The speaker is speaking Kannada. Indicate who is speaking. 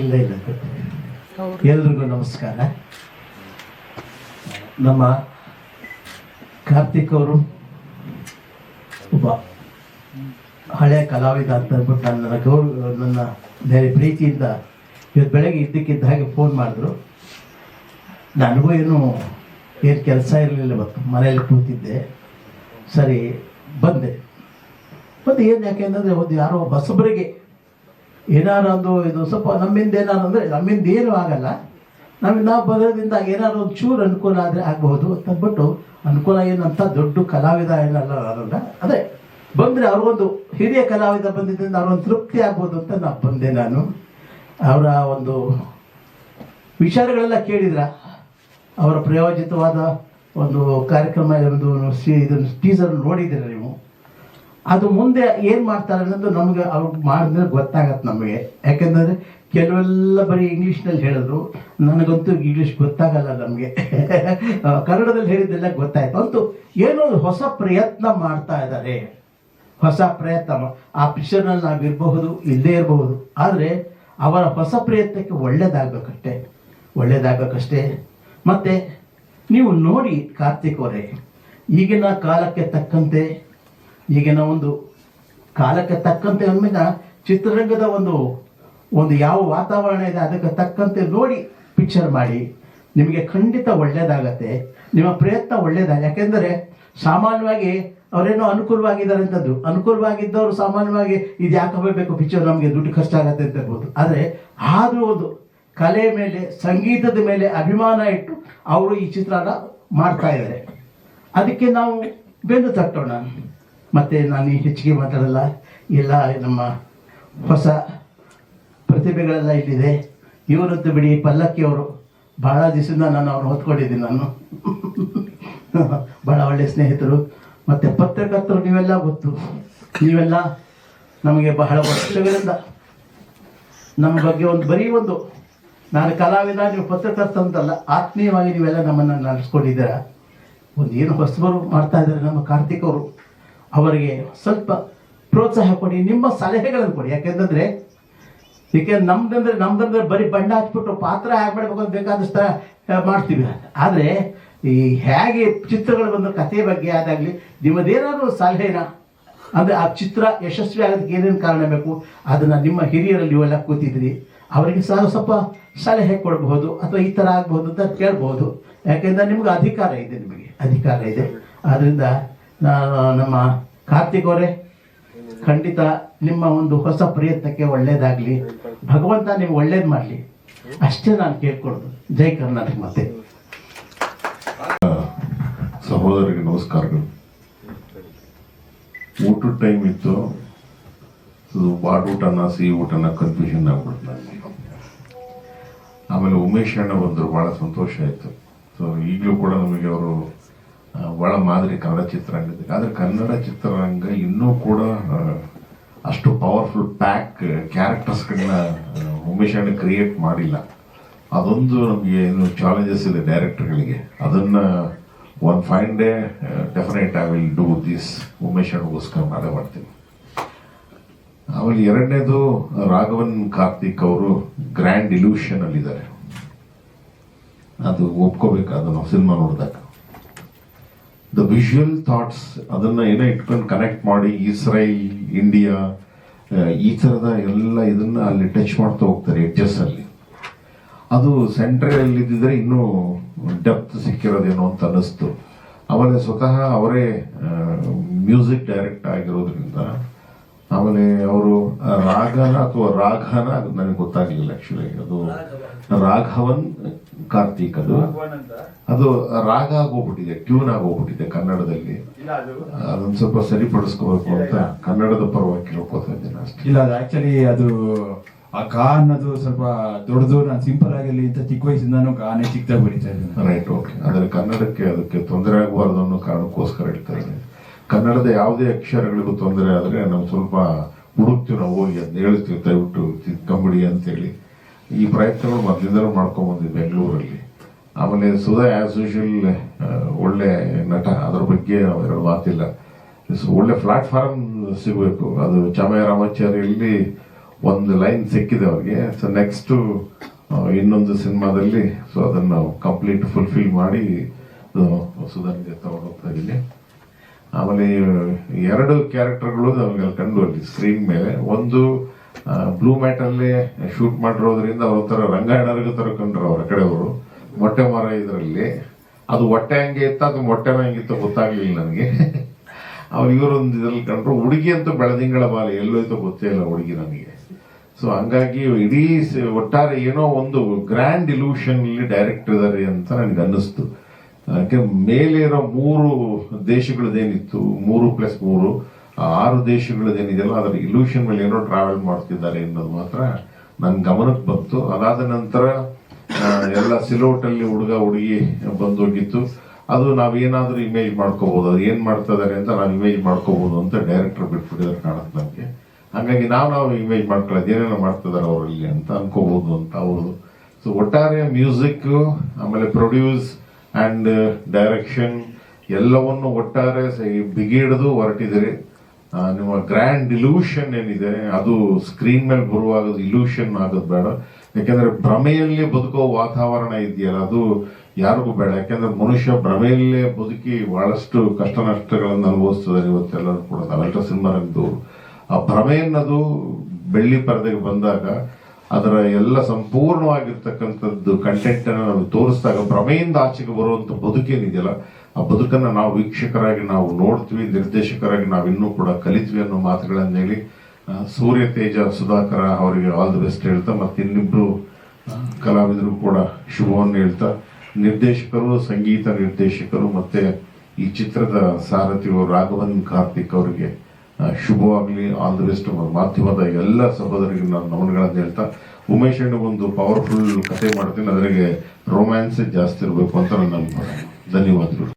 Speaker 1: ಇಲ್ಲ ಇಲ್ಲ. ಎಲ್ರಿಗೂ ನಮಸ್ಕಾರ. ನಮ್ಮ ಕಾರ್ತಿಕ್ ಅವರು ಒಬ್ಬ ಹಳೆಯ ಕಲಾವಿದ ಅಂತ ಅಂದ್ಬಿಟ್ಟು ನನ್ನ ಗೌರವ ನನ್ನ ಬೇರೆ ಪ್ರೀತಿಯಿಂದ ಇವತ್ತು ಬೆಳಗ್ಗೆ ಇದ್ದಕ್ಕಿದ್ದ ಹಾಗೆ ಫೋನ್ ಮಾಡಿದ್ರು. ನನಗೂ ಏನು ಏನು ಕೆಲಸ ಇರಲಿಲ್ಲ ಇವತ್ತು. ಮನೆಯಲ್ಲಿ ಕೂತಿದ್ದೆ. ಸರಿ, ಬಂದೆ. ಬಂದು ಏನು ಯಾಕೆ ಯಾಕೆಂದರೆ ಒಂದು ಯಾರೋ ಬಸಬರಿಗೆ ಏನಾರು ಒಂದು ಇದು ಸ್ವಲ್ಪ ನಮ್ಮಿಂದ ಏನಾರು ಅಂದ್ರೆ ನಮ್ಮಿಂದ ಏನೂ ಆಗಲ್ಲ. ನಮಗೆ ನಾವು ಬರೋದ್ರಿಂದ ಏನಾದ್ರು ಒಂದು ಚೂರು ಅನುಕೂಲ ಆದರೆ ಆಗಬಹುದು ಅಂತ ಅಂದ್ಬಿಟ್ಟು ಅನುಕೂಲ ಏನಂತ ದೊಡ್ಡ ಕಲಾವಿದ ಏನಲ್ಲ ಅದಲ್ಲ. ಅದೇ, ಬಂದರೆ ಅವ್ರಿಗೊಂದು ಹಿರಿಯ ಕಲಾವಿದ ಬಂದಿದ್ದರಿಂದ ಅವ್ರೊಂದು ತೃಪ್ತಿ ಆಗ್ಬೋದು ಅಂತ ನಾನು ಬಂದೆ ನಾನು. ಅವರ ಒಂದು ವಿಚಾರಗಳೆಲ್ಲ ಕೇಳಿದ್ರ. ಅವರ ಪ್ರಯೋಜಿತವಾದ ಒಂದು ಕಾರ್ಯಕ್ರಮ ಒಂದು ಸಿ- ಇದನ್ನು ಟೀಸರ್ ನೋಡಿದ್ದೀರ ನೀವು? ಅದು ಮುಂದೆ ಏನು ಮಾಡ್ತಾರೆ ಅನ್ನೋದು ನಮಗೆ ಅವ್ರು ಮಾಡಿದ್ರೆ ಗೊತ್ತಾಗತ್ತೆ ನಮಗೆ. ಯಾಕೆಂದರೆ ಕೆಲವೆಲ್ಲ ಬರೀ ಇಂಗ್ಲೀಷ್ನಲ್ಲಿ ಹೇಳಿದ್ರು. ನನಗಂತೂ ಇಂಗ್ಲೀಷ್ ಗೊತ್ತಾಗಲ್ಲ ನಮಗೆ. ಕನ್ನಡದಲ್ಲಿ ಹೇಳಿದ್ದೆಲ್ಲ ಗೊತ್ತಾಯ್ತು. ಅಂತೂ ಏನೋ ಹೊಸ ಪ್ರಯತ್ನ ಮಾಡ್ತಾ ಇದ್ದಾರೆ. ಹೊಸ ಪ್ರಯತ್ನ ಆ ಪಿಕ್ಚರ್ನಲ್ಲಿ ನಾವು ಇರಬಹುದು ಇಲ್ಲದೇ ಇರಬಹುದು. ಆದರೆ ಅವರ ಹೊಸ ಪ್ರಯತ್ನಕ್ಕೆ ಒಳ್ಳೇದಾಗಬೇಕಷ್ಟೇ. ಒಳ್ಳೇದಾಗಬೇಕಷ್ಟೇ. ಮತ್ತು ನೀವು ನೋಡಿ ಕಾರ್ತಿಕ್ ಅವರೇ, ಈಗಿನ ಕಾಲಕ್ಕೆ ತಕ್ಕಂತೆ ಈಗಿನ ಒಂದು ಕಾಲಕ್ಕೆ ತಕ್ಕಂತೆ ಅಂದಾಗ ಚಿತ್ರರಂಗದ ಒಂದು ಒಂದು ಯಾವ ವಾತಾವರಣ ಇದೆ ಅದಕ್ಕೆ ತಕ್ಕಂತೆ ನೋಡಿ ಪಿಕ್ಚರ್ ಮಾಡಿ. ನಿಮಗೆ ಖಂಡಿತ ಒಳ್ಳೇದಾಗತ್ತೆ. ನಿಮ್ಮ ಪ್ರಯತ್ನ ಒಳ್ಳೇದಾಗ ಯಾಕೆಂದರೆ ಸಾಮಾನ್ಯವಾಗಿ ಅವರೇನೋ ಅನುಕೂಲವಾಗಿದ್ದಾರೆ ಅಂತದ್ದು ಅನುಕೂಲವಾಗಿದ್ದವರು ಸಾಮಾನ್ಯವಾಗಿ ಇದು ಯಾಕೆ ಬೇಕು ಪಿಕ್ಚರ್ ನಮಗೆ ದುಡ್ಡು ಖರ್ಚಾಗತ್ತೆ ಅಂತ ಹೇಳ್ಬೋದು. ಆದರೆ ಆದರೂ ಒಂದು ಕಲೆ ಮೇಲೆ, ಸಂಗೀತದ ಮೇಲೆ ಅಭಿಮಾನ ಇಟ್ಟು ಅವರು ಈ ಚಿತ್ರನ ಮಾಡ್ತಾ ಇದ್ದಾರೆ. ಅದಕ್ಕೆ ನಾವು ಬೆನ್ನು ತಟ್ಟೋಣ. ಮತ್ತೆ ನಾನು ಹೆಚ್ಚಿಗೆ ಮಾತಾಡಲ್ಲ, ಎಲ್ಲ ನಮ್ಮ ಹೊಸ ಪ್ರತಿಭೆಗಳೆಲ್ಲ ಇಲ್ಲಿದೆ. ಇವರದ್ದು ಬಿಡಿ, ಪಲ್ಲಕ್ಕಿ ಅವರು, ಬಹಳ ದಿವಸದಿಂದ ನಾನು ಅವ್ರನ್ನ ಹೊತ್ಕೊಂಡಿದ್ದೀನಿ ನಾನು. ಬಹಳ ಒಳ್ಳೆ ಸ್ನೇಹಿತರು. ಮತ್ತು ಪತ್ರಕರ್ತರು ನೀವೆಲ್ಲ ಗೊತ್ತು. ನೀವೆಲ್ಲ ನಮಗೆ ಬಹಳ ವರ್ಷಗಳಿಂದ ನಮ್ಮ ಬಗ್ಗೆ ಒಂದು, ಬರೀ ಒಂದು, ನಾನು ಕಲಾವಿದ, ನೀವು ಪತ್ರಕರ್ತ ಅಂತಲ್ಲ, ಆತ್ಮೀಯವಾಗಿ ನೀವೆಲ್ಲ ನಮ್ಮನ್ನು ನಡೆಸ್ಕೊಂಡಿದ್ದೀರಾ? ಒಂದು ಏನು ಹೊಸಬರು ಮಾಡ್ತಾ ಇದ್ದಾರೆ ನಮ್ಮ ಕಾರ್ತಿಕ್ ಅವರು. ಅವರಿಗೆ ಸ್ವಲ್ಪ ಪ್ರೋತ್ಸಾಹ ಕೊಡಿ, ನಿಮ್ಮ ಸಲಹೆಗಳನ್ನು ಕೊಡಿ. ಯಾಕೆಂತಂದ್ರೆ ಏಕೆಂದ್ರೆ ನಮ್ದಂದ್ರೆ ನಮ್ದಂದ್ರೆ ಬರೀ ಬಣ್ಣ ಹಚ್ಬಿಟ್ಟು ಪಾತ್ರ ಹಾಕ್ಬಿಡ್ಬೇಕು ಅಂತ ಬೇಕಾದಷ್ಟು ಮಾಡ್ತೀವಿ. ಆದರೆ, ಈ ಹೇಗೆ ಚಿತ್ರಗಳು ಬಂದು ಕಥೆ ಬಗ್ಗೆ ಆದಾಗಲಿ, ನಿಮ್ಮದೇನಾದ್ರು ಸಲಹೆನ, ಅಂದರೆ ಆ ಚಿತ್ರ ಯಶಸ್ವಿ ಆಗೋದಕ್ಕೆ ಏನೇನು ಕಾರಣ ಬೇಕು, ಅದನ್ನು ನಿಮ್ಮ ಹಿರಿಯರಲ್ಲಿ ಇವೆಲ್ಲ ಕೂತಿದ್ರಿ ಅವರಿಗೆ ಸಹ ಸ್ವಲ್ಪ ಸಲಹೆ ಕೊಡಬಹುದು ಅಥವಾ ಈ ಥರ ಆಗ್ಬಹುದು ಅಂತ ಕೇಳ್ಬೋದು ಯಾಕೆಂದ್ರೆ ನಿಮ್ಗೆ ಅಧಿಕಾರ ಇದೆ ನಿಮಗೆ, ಅಧಿಕಾರ ಇದೆ. ಆದ್ದರಿಂದ ನಮ್ಮ ಕಾರ್ತಿಕ್ ಅವರೇ, ಖಂಡಿತ ನಿಮ್ಮ ಒಂದು ಹೊಸ ಪ್ರಯತ್ನಕ್ಕೆ ಒಳ್ಳೇದಾಗಲಿ. ಭಗವಂತ ನೀವು ಒಳ್ಳೇದು ಮಾಡಲಿ. ಅಷ್ಟೇ ನಾನು ಕೇಳ್ಕೊಡೋದು ಜೈ ಕರ್ನಾಟಕ ಮತ್ತೆ
Speaker 2: ಸಹೋದರಿಗೆ ನಮಸ್ಕಾರಗಳು. ಊಟದ ಟೈಮ್ ಇತ್ತು. ಊಟನ, ಸಿಹಿ ಊಟನ ಕನ್ಫ್ಯೂಷನ್ ಆಗ್ಬಿಡ್ತು ನನಗೆ. ಆಮೇಲೆ ಉಮೇಶ್ ಅಣ್ಣ ಬಂದರು ಭಾಳ ಸಂತೋಷ ಆಯಿತು. ಸೊ ಈಗಲೂ ಕೂಡ ನಮಗೆ ಅವರು ಭಾಳ ಮಾದರಿ ಕನ್ನಡ ಚಿತ್ರರಂಗದ ಆದರೆ ಕನ್ನಡ ಚಿತ್ರರಂಗ ಇನ್ನೂ ಕೂಡ ಅಷ್ಟು ಪವರ್ಫುಲ್ ಪ್ಯಾಕ್ ಕ್ಯಾರೆಕ್ಟರ್ಸ್ಗಳನ್ನ ಉಮೇಶ್ ಅಣ್ಣ ಕ್ರಿಯೇಟ್ ಮಾಡಿಲ್ಲ. ಅದೊಂದು ನಮಗೆ ಏನು ಚಾಲೆಂಜಸ್ ಇದೆ ಡೈರೆಕ್ಟರ್ಗಳಿಗೆ ಅದನ್ನ one fine day definite I will do this Umesh ಅಣ್ಣಗೋಸ್ಕರ ಮಾಡೇ ಮಾಡ್ತೀನಿ ಆಮೇಲೆ ಎರಡನೇದು ರಾಘವನ್ ಕಾರ್ತಿಕ್ ಅವರು ಗ್ರ್ಯಾಂಡ್ ಇಲ್ಯೂಷನ್ ಅಲ್ಲಿದ್ದಾರೆ. ಅದು ಒಪ್ಕೋಬೇಕು, ಅದನ್ನು ಸಿನಿಮಾ ನೋಡಿದಾಗ. ದ ವಿಜುವಲ್ ಥಾಟ್ಸ್ ಅದನ್ನ ಏನೇ ಇಟ್ಕೊಂಡು ಕನೆಕ್ಟ್ ಮಾಡಿ ಇಸ್ರೇಲ್ ಇಂಡಿಯಾ ಈ ಥರದ ಎಲ್ಲ ಇದನ್ನ ಅಲ್ಲಿ ಟಚ್ ಮಾಡ್ತಾ ಹೋಗ್ತಾರೆ ಎಡ್ಜಸ್ ಅಲ್ಲಿ. ಅದು ಸೆಂಟ್ರಲ್ ಇದ್ದಿದ್ರೆ ಇನ್ನೂ ಡೆಪ್ತ್ ಸಿಕ್ಕಿರೋದೇನೋ ಅಂತ ಅನ್ನಿಸ್ತು. ಆಮೇಲೆ ಸ್ವತಃ ಅವರೇ ಮ್ಯೂಸಿಕ್ ಡೈರೆಕ್ಟ್ ಆಗಿರೋದ್ರಿಂದ ಆಮೇಲೆ ಅವರು ರಾಗನ ಅಥವಾ ರಾಘನ ಅದು ನನಗೆ ಗೊತ್ತಾಗ್ಲಿಲ್ಲ ಆಕ್ಚುಲಿ ಅದು ರಾಘವನ್ ಕಾರ್ತಿಕ್ ಅದು ಅದು ರಾಗ ಆಗೋಗ್ಬಿಟ್ಟಿದೆ ಟ್ಯೂನ್ ಆಗೋಗ್ಬಿಟ್ಟಿದೆ ಕನ್ನಡದಲ್ಲಿ.
Speaker 3: ಇಲ್ಲ ಅದು.
Speaker 2: ಅದನ್ನ ಸ್ವಲ್ಪ ಸರಿಪಡಿಸ್ಕೋಬೇಕು ಅಂತ ಕನ್ನಡದ ಪರವಾಗಿ ಕೇಳ್ಕೊತಾ ಇದ್ದೇನೆ ಅಷ್ಟೇ.
Speaker 4: ಇಲ್ಲ ಅದು ಆಕ್ಚುಲಿ ಅದು ಆ ಕಾ ಅನ್ನೋದು ಸ್ವಲ್ಪ ದೊಡ್ಡದು ನಾನು ಸಿಂಪಲ್ ಆಗಿರ್ಲಿ ಅಂತ ಚಿಕ್ಕ ವಯಸ್ಸಿಂದಾನು ಕಾನೇ ಚಿಕ್ಕದಾಗಿ ಬರೀತಾ ಇದ್ದೀನಿ.
Speaker 2: ರೈಟ್ ಓಕೆ ಆದರೆ ಕನ್ನಡಕ್ಕೆ ಅದಕ್ಕೆ ತೊಂದರೆ ಆಗಬಾರ್ದು ಅನ್ನೋ ಕಾರಣಕ್ಕೋಸ್ಕರ ಹೇಳ್ತಾ ಇದ್ದೀನಿ. ಕನ್ನಡದ ಯಾವುದೇ ಅಕ್ಷರಗಳಿಗೂ ತೊಂದರೆ ಆದರೆ ನಾವು ಸ್ವಲ್ಪ ಹುಡುಕ್ತೀವಿ ನಾವು ಹೋಗಿ ಅದನ್ನ ಹೇಳ್ತೀವಿ, ದಯವಿಟ್ಟು ತಿದ್ಕೊಂಬಿಡಿ ಅಂತೇಳಿ. ಈ ಪ್ರಯತ್ನಗಳು ಮೊದಲಿಂದಲೂ ಮಾಡ್ಕೊಂಡ್ ಬಂದ್ವಿ ಬೆಂಗಳೂರಲ್ಲಿ. ಆಮೇಲೆ ಸುಧಾ ಆಸ್ ಯೂಶಲ್ ಒಳ್ಳೆ ನಟ, ಅದ್ರ ಬಗ್ಗೆ ಎರಡು ಮಾತಿಲ್ಲ. ಒಳ್ಳೆ ಪ್ಲಾಟ್ಫಾರ್ಮ್ ಸಿಗಬೇಕು. ಅದು ಚಾಮಯ ರಾಮಾಚಾರ್ಯಲ್ಲಿ ಒಂದು ಲೈನ್ ಸಿಕ್ಕಿದೆ ಅವ್ರಿಗೆ. ಸೊ ನೆಕ್ಸ್ಟ್ ಇನ್ನೊಂದು ಸಿನಿಮಾದಲ್ಲಿ. ಸೊ ಅದನ್ನು ಕಂಪ್ಲೀಟ್ ಫುಲ್ಫಿಲ್ ಮಾಡಿ ಸುಧಾನಿಗೆ ತಗೊಂಡು ಹೋಗ್ತಾ ಇದ್ದೀನಿ. ಆಮೇಲೆ ಎರಡು ಕ್ಯಾರೆಕ್ಟರ್ಗಳು ಅಲ್ಲಿ ಕಂಡು ಅಲ್ಲಿ ಸ್ಕ್ರೀನ್ ಮೇಲೆ ಒಂದು ಬ್ಲೂ ಮ್ಯಾಟ್ ಅಲ್ಲೇ ಶೂಟ್ ಮಾಡಿರೋದ್ರಿಂದ ಅವ್ರ ಒಂಥರ ರಂಗಾಯಣರಿಗೆ ತರ ಕಂಡ್ರು ಅವರ ಕಡೆಯವರು. ಮೊಟ್ಟೆ ಮರ ಇದರಲ್ಲಿ. ಅದು ಹೊಟ್ಟೆ ಹಂಗೆ ಇತ್ತ, ಅದು ಮೊಟ್ಟೆನ ಹಂಗಿತ್ತು ಗೊತ್ತಾಗ್ಲಿಲ್ಲ ನನಗೆ. ಅವ್ರು ಇವರೊಂದು ಇದ್ರಲ್ಲಿ ಕಂಡ್ರು, ಹುಡುಗಿ ಅಂತೂ ಬೆಳದಿಂಗಳ ಬಾಲ ಎಲ್ಲೋಯ್ತೋ ಗೊತ್ತೇ ಇಲ್ಲ ಹುಡುಗಿ ನನಗೆ ಸೊ ಹಂಗಾಗಿ ಇಡೀ ಒಟ್ಟಾರೆ ಏನೋ ಒಂದು ಗ್ರ್ಯಾಂಡ್ ಇಲ್ಯೂಷನ್ ಇಲ್ಲಿ ಡೈರೆಕ್ಟ್ ಇದ್ದಾರೆ ಅಂತ ನನಗೆ ಅನ್ನಿಸ್ತು. ಮೇಲೆ ಇರೋ ಮೂರು ದೇಶಗಳದೇನಿತ್ತು ಮೂರು ಪ್ಲಸ್ ಮೂರು ಆರು ದೇಶಗಳದೇನಿದೆಯಲ್ಲ ಅದರ ಇಲ್ಯೂಷನ್ ಮೇಲೆ ಏನೋ ಟ್ರಾವೆಲ್ ಮಾಡ್ತಿದ್ದಾರೆ ಅನ್ನೋದು ಮಾತ್ರ ನನ್ನ ಗಮನಕ್ಕೆ ಬಂತು. ಅದಾದ ನಂತರ ಎಲ್ಲ ಸಿಲೋಟಲ್ಲಿ ಹುಡುಗ ಹುಡುಗಿ ಬಂದೋಗಿತ್ತು. ಅದು ನಾವೇನಾದ್ರೂ ಇಮೇಜ್ ಮಾಡ್ಕೋಬಹುದು ಅದು ಏನ್ ಮಾಡ್ತಾ ಇದ್ದಾರೆ ಅಂತ ನಾವು ಇಮೇಜ್ ಮಾಡ್ಕೋಬಹುದು ಅಂತ ಡೈರೆಕ್ಟರ್ ಬಿಟ್ಬಿಟ್ಟಿದ್ದಾರೆ ಕಾಣುತ್ತೆ ನನಗೆ ಹಂಗಾಗಿ ನಾವು ನಾವು ಇಮೇಜ್ ಮಾಡ್ಕೊಳ್ಳೋದು, ಏನೇನೋ ಮಾಡ್ತಿದ್ದಾರೆ ಅವರಲ್ಲಿ ಅಂತ ಅನ್ಕೋಬಹುದು ಅಂತ ಅವರು ಸೊ ಒಟ್ಟಾರೆ ಮ್ಯೂಸಿಕ್ ಆಮೇಲೆ ಪ್ರೊಡ್ಯೂಸ್ ಅಂಡ್ ಡೈರೆಕ್ಷನ್ ಎಲ್ಲವನ್ನು ಒಟ್ಟಾರೆ ಬಿಗಿಡಿದು ಹೊರಟಿದ್ದೀರಿ ಆ, ನಿಮ್ಮ ಗ್ರ್ಯಾಂಡ್ ಇಲ್ಯೂಷನ್ ಏನಿದೆ ಅದು ಸ್ಕ್ರೀನ್ ಮೇಲೆ ಬರುವಾಗ ಇಲ್ಯೂಷನ್ ಆಗೋದು ಬೇಡ. ಯಾಕೆಂದ್ರೆ ಭ್ರಮೆಯಲ್ಲಿ ಬದುಕೋ ವಾತಾವರಣ ಇದೆಯಲ್ಲ ಅದು ಯಾರಿಗೂ ಬೇಡ. ಯಾಕೆಂದ್ರೆ ಮನುಷ್ಯ ಭ್ರಮೆಯಲ್ಲೇ ಬದುಕಿ ಬಹಳಷ್ಟು ಕಷ್ಟ ನಷ್ಟಗಳನ್ನು ಅನುಭವಿಸ್ತಿದ್ದಾರೆ ಇವತ್ತೆಲ್ಲರೂ ಕೂಡ. ನಾವೆಲ್ಲ ಸಿನಿಮಾ ಆ ಭ್ರಮೆ ಅನ್ನೋದು ಬೆಳ್ಳಿ ಪರದೆಗೆ ಬಂದಾಗ ಅದರ ಎಲ್ಲ ಸಂಪೂರ್ಣವಾಗಿರ್ತಕ್ಕಂಥದ್ದು ಕಂಟೆಂಟ್ ಅನ್ನು ನಾವು ತೋರಿಸಿದಾಗ ಭ್ರಮೆಯಿಂದ ಆಚೆಗೆ ಬರುವಂತ ಬದುಕೇನಿದೆಯಲ್ಲ ಆ ಬದುಕನ್ನ ನಾವು ವೀಕ್ಷಕರಾಗಿ ನಾವು ನೋಡ್ತೀವಿ, ನಿರ್ದೇಶಕರಾಗಿ ನಾವು ಇನ್ನೂ ಕೂಡ ಕಲಿತೀವಿ ಅನ್ನೋ ಮಾತುಗಳನ್ನ ಹೇಳಿ ಸೂರ್ಯ ತೇಜ ಸುಧಾಕರ ಅವರಿಗೆ ಆಲ್ ದಿ ಬೆಸ್ಟ್ ಹೇಳ್ತಾ, ಮತ್ತೆ ಇನ್ನಿಬ್ರು ಕಲಾವಿದರು ಕೂಡ ಶುಭವನ್ನು ಹೇಳ್ತಾ, ನಿರ್ದೇಶಕರು, ಸಂಗೀತ ನಿರ್ದೇಶಕರು, ಮತ್ತೆ ಈ ಚಿತ್ರದ ಸಾರಥಿಯು ರಾಘವನ್ ಕಾರ್ತಿಕ್ ಅವರಿಗೆ ಶುಭವಾಗ್ಲಿ ಆಲ್ ದಿ ಬೆಸ್ಟ್ ಮಾಧ್ಯಮದ ಎಲ್ಲ ಸಹೋದರಿಗೆ ನಾನು ನಮನಗಳನ್ನು ಹೇಳ್ತಾ, ಉಮೇಶ್ ಅಣ್ಣ ಒಂದು ಪವರ್ಫುಲ್ ಕಥೆ ಮಾಡ್ತೀನಿ. ಅದರಿಗೆ ರೋಮ್ಯಾನ್ಸ್ ಜಾಸ್ತಿ ಇರಬೇಕು ಅಂತ ನನ್ನ ಧನ್ಯವಾದಗಳು.